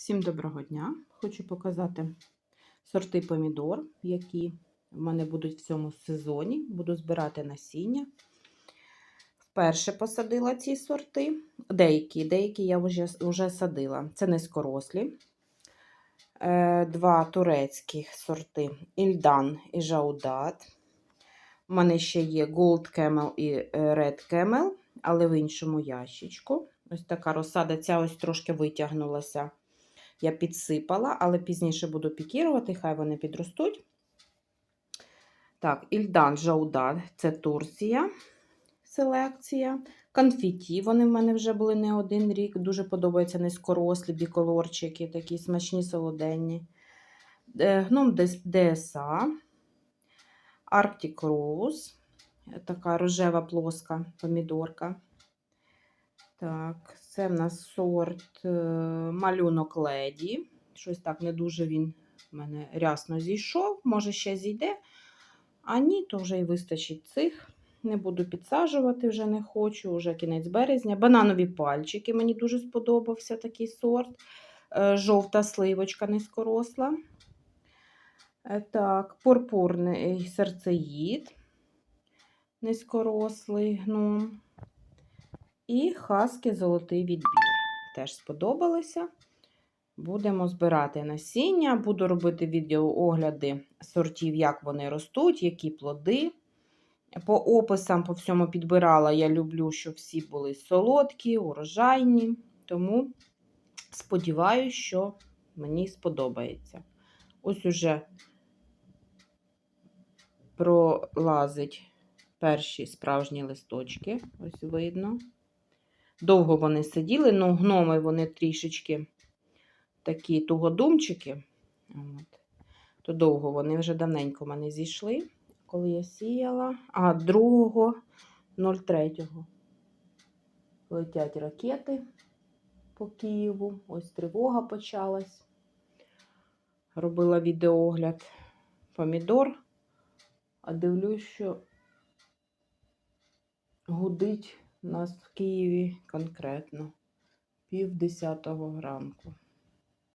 Всім доброго дня! Хочу показати сорти помідор, які в мене будуть в цьому сезоні. Буду збирати насіння. Вперше посадила ці сорти. Деякі, деякі я вже, вже садила. Це низькорослі. Е, Два турецькі сорти Ільдан і Жаудат. У мене ще є Gold Camel і е, Red Camel, але в іншому ящичку. Ось така розсада, ця ось трошки витягнулася. Я підсипала, але пізніше буду пікірувати, хай вони підростуть. Так, Ільдан Жаудан це Турція селекція. Конфіті, вони в мене вже були не один рік. Дуже подобаються низькорослі, біколорчики, такі смачні солоденні. Е, Гном ДСА, Arctic Rose, така рожева плоска помідорка. Так, це в нас сорт е, малюнок леді. Щось так не дуже він в мене рясно зійшов. Може, ще зійде. А ні, то вже і вистачить цих. Не буду підсаджувати, вже не хочу, вже кінець березня. Бананові пальчики. Мені дуже сподобався такий сорт. Е, Жовта сливочка низькоросла. Е, Так, пурпурний серцеїд. Низькорослий гном. І хаски золотий відбір. Теж сподобалися. Будемо збирати насіння, буду робити відеоогляди сортів, як вони ростуть, які плоди. По описам, по всьому підбирала. Я люблю, щоб всі були солодкі, урожайні. Тому сподіваюся, що мені сподобається. Ось уже пролазить перші справжні листочки. Ось видно. Довго вони сиділи, ну гноми вони трішечки такі тугодумчики. От. То довго вони вже давненько в мене зійшли, коли я сіяла. А 2.03 летять ракети по Києву. Ось тривога почалась. Робила відеогляд помідор, а дивлюсь, що гудить нас в Києві конкретно пів десятого ранку.